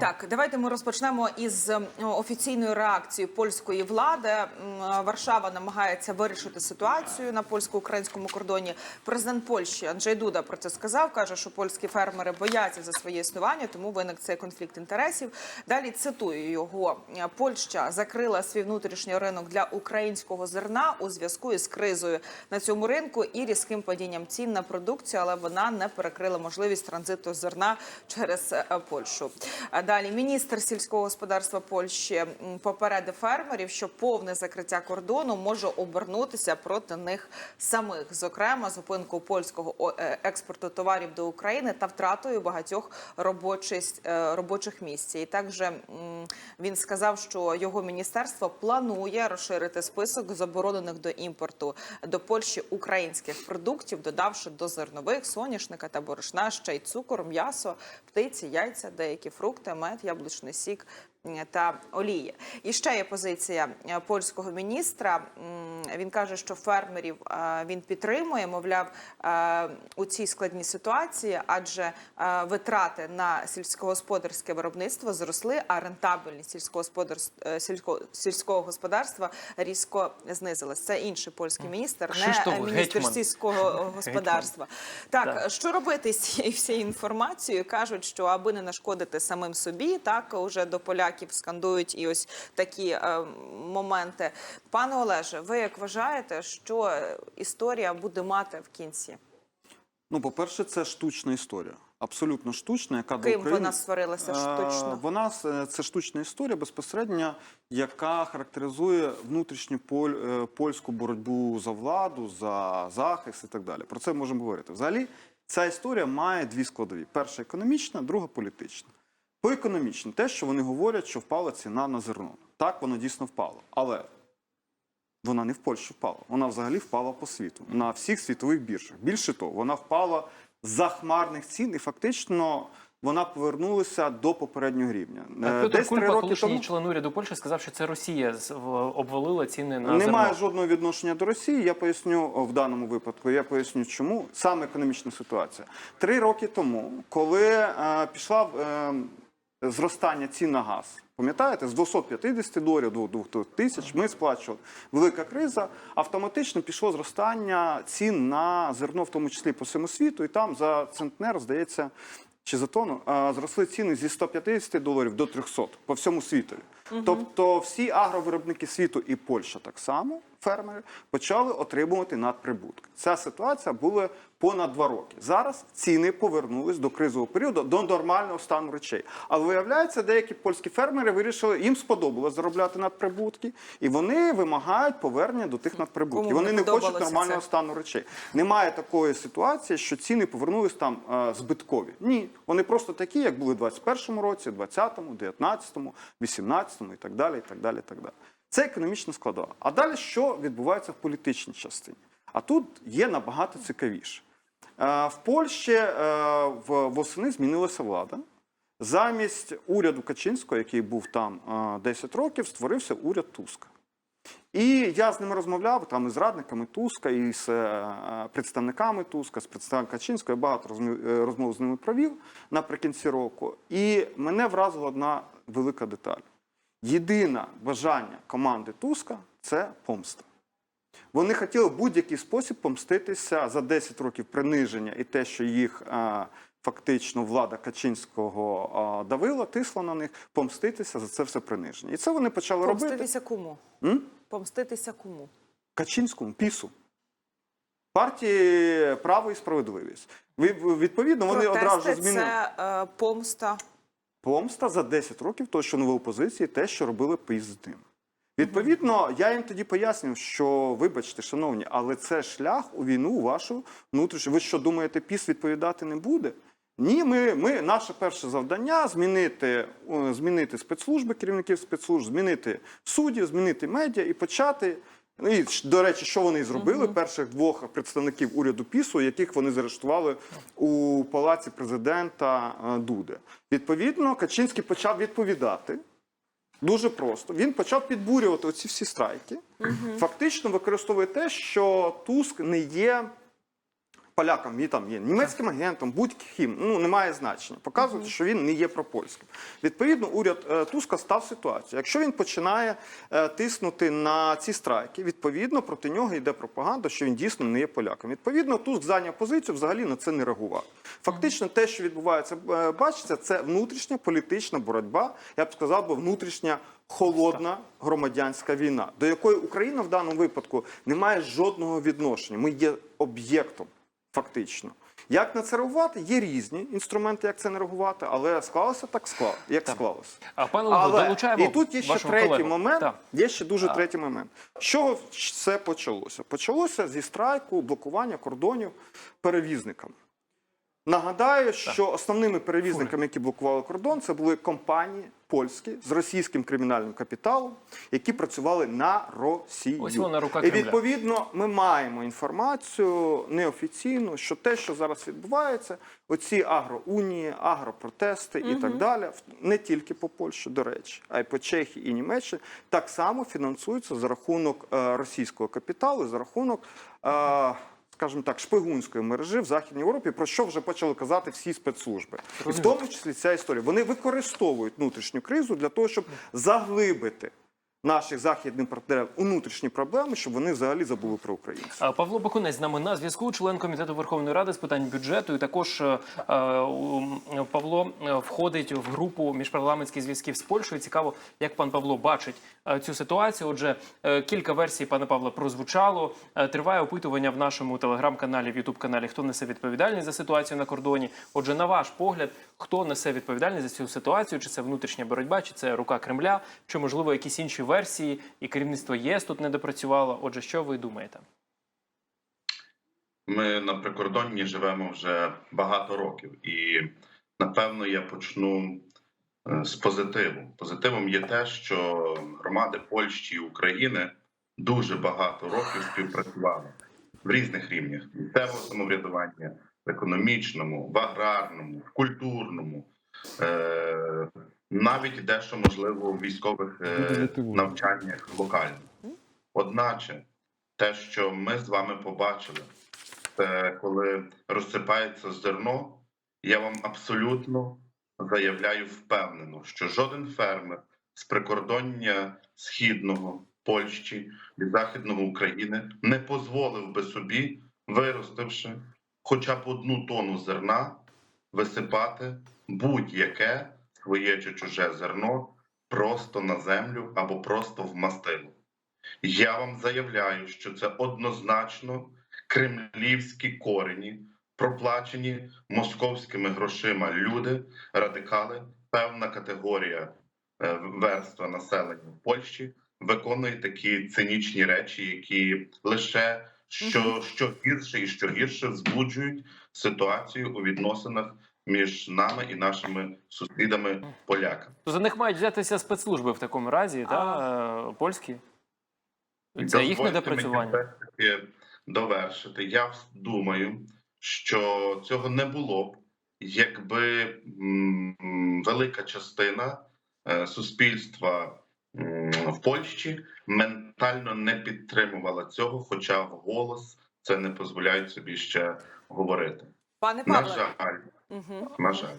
Так, давайте ми розпочнемо із ем, офіційної реакції польської влади. Варшава намагається вирішити ситуацію на польсько-українському кордоні. Президент Польщі Анджей Дуда про це сказав. каже, що польські фермери бояться за своє існування, тому виник цей конфлікт інтересів. Далі цитую його: Польща закрила свій внутрішній ринок для українського зерна у зв'язку із кризою на цьому ринку і різким падінням цін на продукцію, але вона не перекрила можливість транзиту зерна через е, Польщу. Далі міністр сільського господарства Польщі попередив фермерів, що повне закриття кордону може обернутися проти них самих, зокрема зупинку польського е, експорту товарів до України та втратою багатьох робочих, е, робочих місць. І також він сказав, що його міністерство планує розширити список заборонених до імпорту до Польщі українських продуктів, додавши до зернових, соняшника та борошна ще й цукор, м'ясо, птиці, яйця, деякі фрукти, мед, яблучний сік та олії. І ще є позиція е, польського міністра. Він каже, що фермерів е, він підтримує, мовляв, е, у цій складній ситуації, адже витрати на сільськогосподарське виробництво зросли, а рентабельність сільськогосподарс- е, сільського господарства різко знизилась. Це інший польський міністр, не міністр Гетьман. сільського господарства. Так, Так. що робити з цією всією інформацією? Кажуть, що аби не нашкодити самим собі, так уже до поляків скандують і ось такі е, моменти. Пане Олеже, ви як вважаєте, що історія буде мати в кінці? Ну, по-перше, це штучна історія. Абсолютно штучна, яка до Ким України... вона створилася Е, штучно? Вона е, це штучна історія безпосередньо, яка характеризує внутрішню поль, е, польську боротьбу за владу, за захист і так далі. Про це можемо говорити. Взагалі, ця історія має дві складові: перша економічна, друга політична. По економічній, те, що вони говорять, що впала ціна на зерно. Так, воно дійсно впало. Але вона не в Польщі впала. Вона взагалі впала по світу на всіх світових біржах. Більше того, вона впала з захмарних цін, і фактично вона повернулася до попереднього рівня. Е, Петр Десь Кульпа, роки колишній тому член уряду Польщі, сказав, що це Росія обвалила ціни на немає зерно. жодного відношення до Росії. Я поясню в даному випадку. Я поясню, чому саме економічна ситуація. Три роки тому, коли е, пішла е, зростання цін на газ. Пам'ятаєте, з 250 доларів до 200 тисяч ми сплачували. Велика криза. Автоматично пішло зростання цін на зерно, в тому числі по всьому світу. І там за центнер, здається, чи за тонну, зросли ціни зі 150 доларів до 300 по всьому світу. Тобто всі агровиробники світу і Польща так само, фермери, почали отримувати надприбутки. Ця ситуація була понад два роки. Зараз ціни повернулись до кризового періоду, до нормального стану речей. Але виявляється, деякі польські фермери вирішили, їм сподобалось заробляти надприбутки, і вони вимагають повернення до тих надприбутків. Вони не хочуть нормального це? стану речей. Немає такої ситуації, що ціни повернулись там е, збиткові. Ні, вони просто такі, як були в 21-му році, 20-му, 19-му, 18-му і так далі. і так далі, і так далі. Це економічна складова. А далі що відбувається в політичній частині? А тут є набагато цікавіше. Е, В Польщі е, восени змінилася влада. Замість уряду Качинського, який був там е, 10 років, створився уряд Туска. І я з ними розмовляв там із радниками Туска, і з е, представниками Туска, з представниками Качинського. Я багато е, розмов з ними провів наприкінці року. І мене вразила одна велика деталь. Єдине бажання команди Туска це помста. Вони хотіли в будь-який спосіб помститися за 10 років приниження і те, що їх е, фактично влада Качинського е, давила, тисла на них, помститися за це все приниження. І це вони почали робити. Помститися кому? М? Помститися кому? Качинському пісу. Партії право і справедливість. Відповідно, вони Протести одразу змінили це е, помста. Помста за 10 років того, що нової опозиції, те, що робили ним. Відповідно, я їм тоді пояснив, що вибачте, шановні, але це шлях у війну вашу внутрішню. Ви що думаєте, піс відповідати не буде? Ні, ми, ми наше перше завдання змінити, змінити спецслужби, керівників спецслужб, змінити суддів, змінити медіа і почати. Ну, і, до речі, що вони зробили? Перших двох представників уряду ПІСу, яких вони заарештували у палаці президента е, Дуди. Відповідно, Качинський почав відповідати. Дуже просто. Він почав підбурювати оці всі страйки. Фактично використовує те, що Туск не є полякам він там є німецьким агентом, будь-ким, ну немає значення. Показують, що він не є пропольським. Відповідно, уряд е, Туска став ситуацію. Якщо він починає е, тиснути на ці страйки, відповідно проти нього йде пропаганда, що він дійсно не є поляком. Відповідно, Туск зайняв позицію, взагалі на це не реагував. Фактично, те, що відбувається, е, бачиться, це внутрішня політична боротьба. Я б сказав, би внутрішня. Холодна громадянська війна, до якої Україна в даному випадку не має жодного відношення. Ми є об'єктом, фактично. Як на це реагувати? Є різні інструменти, як це не реагувати, але склалося так склало, як склалося. А пане Але долучаємо і тут є ще третій колегу. момент. Так. Є ще дуже третій момент. З чого це почалося? Почалося зі страйку, блокування кордонів перевізниками. Нагадаю, що основними перевізниками, які блокували кордон, це були компанії польські з російським кримінальним капіталом, які працювали на Росію. Ось вона, рука І відповідно ми маємо інформацію неофіційну, що те, що зараз відбувається, оці агроунії, агропротести і так далі, не тільки по Польщі, до речі, а й по Чехії і Німеччині, так само фінансуються за рахунок е, російського капіталу, за рахунок. Скажімо так, шпигунської мережі в Західній Європі, про що вже почали казати всі спецслужби, і в тому числі ця історія. Вони використовують внутрішню кризу для того, щоб заглибити наших західних партнерів у внутрішні проблеми, щоб вони взагалі забули про українців. А, Павло Бакунець з нами на зв'язку, член комітету Верховної Ради з питань бюджету. І також е, е, Павло е, входить в групу міжпарламентських зв'язків з Польщею. Цікаво, як пан Павло бачить цю ситуацію. Отже, е, кілька версій пана Павла прозвучало. Е, Триває опитування в нашому телеграм-каналі, в Ютуб-каналі, хто несе відповідальність за ситуацію на кордоні. Отже, на ваш погляд, хто несе відповідальність за цю ситуацію? Чи це внутрішня боротьба, чи це рука Кремля, чи можливо якісь інші версії, і керівництво ЄС тут не допрацювало. Отже, що ви думаєте? Ми на прикордонні живемо вже багато років, і напевно я почну е, з позитиву. Позитивом є те, що громади Польщі і України дуже багато років співпрацювали в різних рівнях місцевого самоврядування, в економічному, в аграрному, в культурному, е, навіть дещо можливо в військових е, навчаннях локально. Одначе, те, що ми з вами побачили, це коли розсипається зерно, я вам абсолютно заявляю впевнено, що жоден фермер з прикордоння східного Польщі і західного України не дозволив би собі, виростивши хоча б одну тонну зерна, висипати будь-яке своє чи чуже зерно просто на землю або просто в мастило. Я вам заявляю, що це однозначно кремлівські корені, проплачені московськими грошима люди, радикали, певна категорія е, верства населення в Польщі виконує такі цинічні речі, які лише що, що гірше і що гірше збуджують ситуацію у відносинах між нами і нашими сусідами поляками. То за них мають взятися спецслужби в такому разі, та, е, польські. Це їхнє Дозвольте мені допрацювання. все ж таки довершити. Я думаю, що цього не було б, якби велика частина е, суспільства в Польщі ментально не підтримувала цього, хоча вголос це не дозволяють собі ще говорити. Пане На жаль, Угу. на жаль.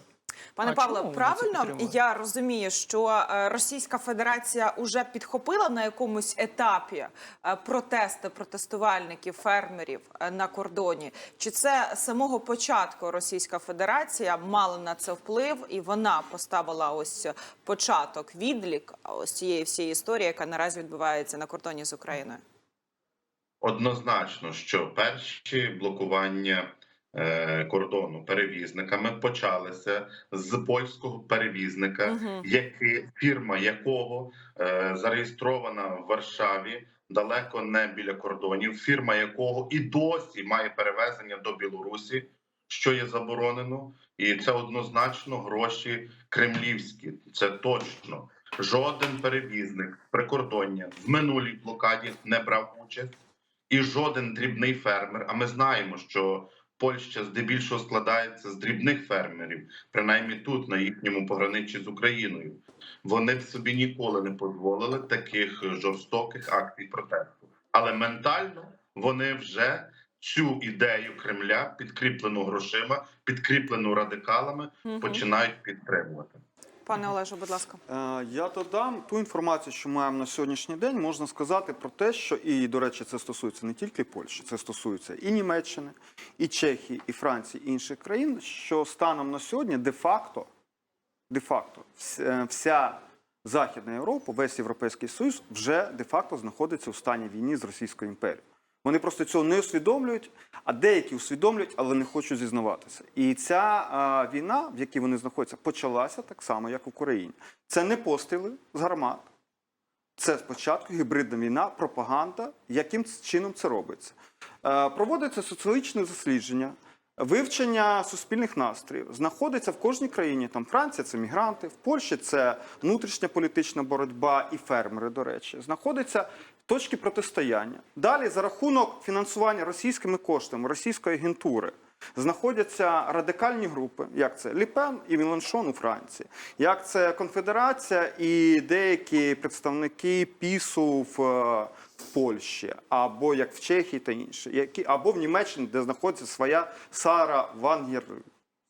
Пане А це правильно я розумію, що е, Російська Федерація вже підхопила на якомусь етапі е, протести протестувальників, фермерів е, на кордоні? Чи це з самого початку Російська Федерація мала на це вплив, і вона поставила ось початок, відлік ось цієї всієї історії, яка наразі відбувається на кордоні з Україною? Однозначно, що перші блокування кордону перевізниками почалися з польського перевізника, Мгм. який фірма якого е, зареєстрована в Варшаві. Далеко не біля кордонів, фірма якого і досі має перевезення до Білорусі, що є заборонено, і це однозначно гроші кремлівські. Це точно. Жоден перевізник прикордоння в минулій блокаді не брав участь і жоден дрібний фермер. А ми знаємо, що Польща здебільшого складається з дрібних фермерів, принаймні тут, на їхньому пограничі з Україною. Вони б собі ніколи не дозволили таких жорстоких акцій протесту. Але ментально вони вже цю ідею Кремля, підкріплену грошима, підкріплену радикалами, починають підтримувати. Пане Олеже, будь ласка. Е, Я додам ту інформацію, що маємо на сьогоднішній день. Можна сказати про те, що і до речі, це стосується не тільки Польщі, це стосується і Німеччини, і Чехії, і Франції, і інших країн. Що станом на сьогодні де-факто, де-факто, е, вся Західна Європа, весь Європейський Союз вже де-факто знаходиться у стані війни з Російською імперією. Вони просто цього не усвідомлюють, а деякі усвідомлюють, але не хочуть зізнаватися. І ця а, війна, в якій вони знаходяться, почалася так само, як в Україні. Це не постріли з гармат, це спочатку гібридна війна, пропаганда. Яким чином це робиться? Е, проводиться соціологічне дослідження, вивчення суспільних настроїв. Знаходиться в кожній країні. Там Франція це мігранти, в Польщі це внутрішня політична боротьба і фермери, до речі. Знаходяться точки протистояння. Далі, за рахунок фінансування російськими коштами російської агентури. Знаходяться радикальні групи, як це Ліпен і Міланшон у Франції, як це Конфедерація і деякі представники ПІСу в, е, в Польщі, або як в Чехії та інші, які або в Німеччині, де знаходиться своя Сара Вангер.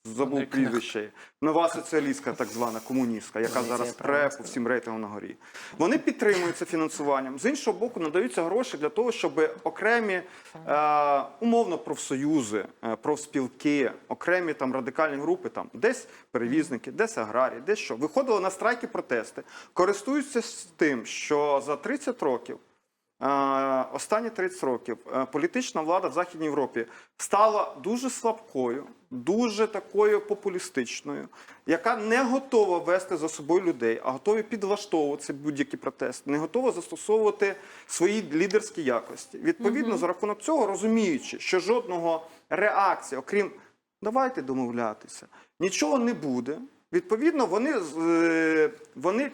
Забув прізвище. Нова соціалістка, так звана комуністка, яка зараз пре по всім рейтингам на горі. Вони підтримуються фінансуванням. З іншого боку, надаються гроші для того, щоб окремі е, умовно профсоюзи, е, профспілки, окремі там радикальні групи, там десь перевізники, десь аграрії, десь що виходили на страйки протести, користуються тим, що за 30 років. Е, Останні 30 років е, політична влада в Західній Європі стала дуже слабкою, дуже такою популістичною, яка не готова вести за собою людей, а готові підлаштовуватися будь-які протести, не готова застосовувати свої лідерські якості. Відповідно, за рахунок цього, розуміючи, що жодного реакції, окрім давайте домовлятися, нічого не буде. Відповідно, вони, е, вони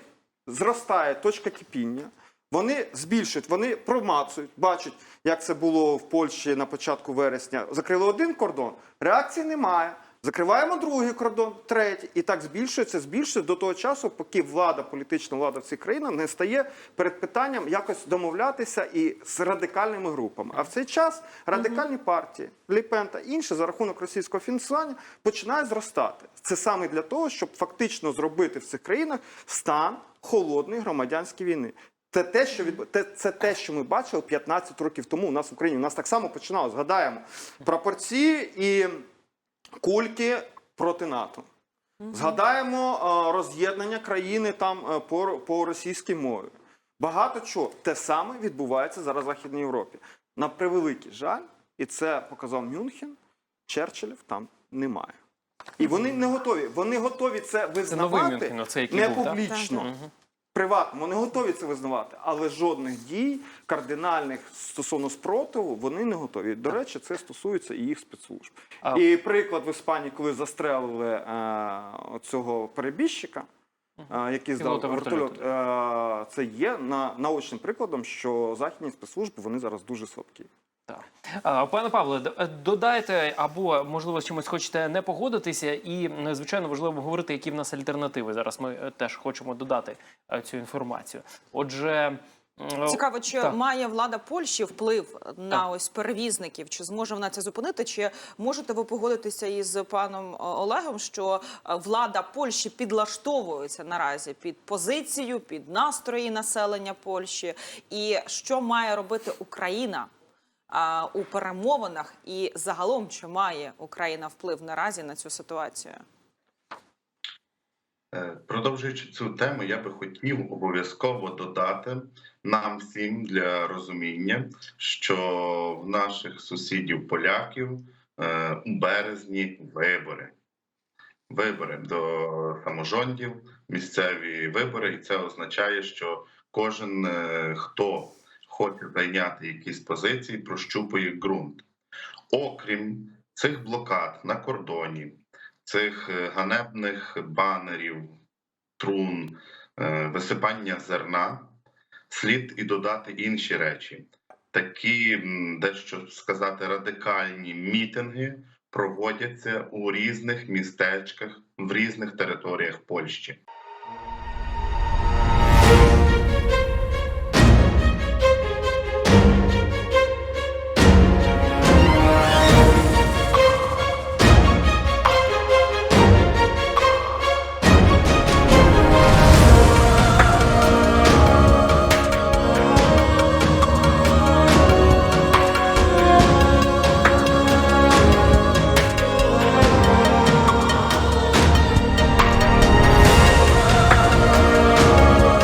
зростає точка кипіння. Вони збільшують, вони промацують, бачать, як це було в Польщі на початку вересня. Закрили один кордон, реакції немає. Закриваємо другий кордон, третій, і так збільшується, збільшується до того часу, поки влада, політична влада в цих країнах не стає перед питанням якось домовлятися і з радикальними групами. А в цей час радикальні партії, Ліпен та інші за рахунок російського фінансування починають зростати. Це саме для того, щоб фактично зробити в цих країнах стан холодної громадянської війни. Це те, що відбу... те- це те, що ми бачили 15 років тому. У нас в Україні у нас так само починалося. Згадаємо прапорці і кульки проти НАТО. Згадаємо е, роз'єднання країни там е, по, по російській мові. Багато чого те саме відбувається зараз в Західній Європі. На превеликий жаль, і це показав Мюнхен, Черчиллів там немає. І вони не готові. Вони готові це новий Мюнхен, оцей, який не був, публічно. Мгм. Приватно, вони готові це визнавати, але жодних дій кардинальних стосовно спротиву вони не готові. До речі, це стосується і їх спецслужб. А- І приклад в Іспанії, коли застрелили е, цього перебіжчика, е, який здав вертольот, е, це є на, наочним прикладом, що західні спецслужби вони зараз дуже слабкі. Так. Пане Павле, е, додайте або можливо з чимось хочете не погодитися, і е, звичайно важливо говорити, які в нас альтернативи. Зараз ми е, теж хочемо додати е, цю інформацію. Отже, Цікаво, чи так. має влада Польщі вплив на Так. ось перевізників? Чи зможе вона це зупинити? Чи можете ви погодитися із паном е, Олегом, що е, влада Польщі підлаштовується наразі під позицію, під настрої населення Польщі? І що має робити Україна? У перемовинах і загалом чи має Україна вплив наразі на цю ситуацію? Е, Продовжуючи цю тему, я би хотів обов'язково додати нам всім для розуміння, що в наших сусідів поляків е, у березні вибори. Вибори до саможондів, місцеві вибори, і це означає, що кожен, е, хто хоче зайняти якісь позиції, прощупує ґрунт. Окрім цих блокад на кордоні, цих е, ганебних банерів, трун, е, висипання зерна, слід і додати інші речі. Такі, дещо сказати, радикальні мітинги проводяться у різних містечках в різних територіях Польщі.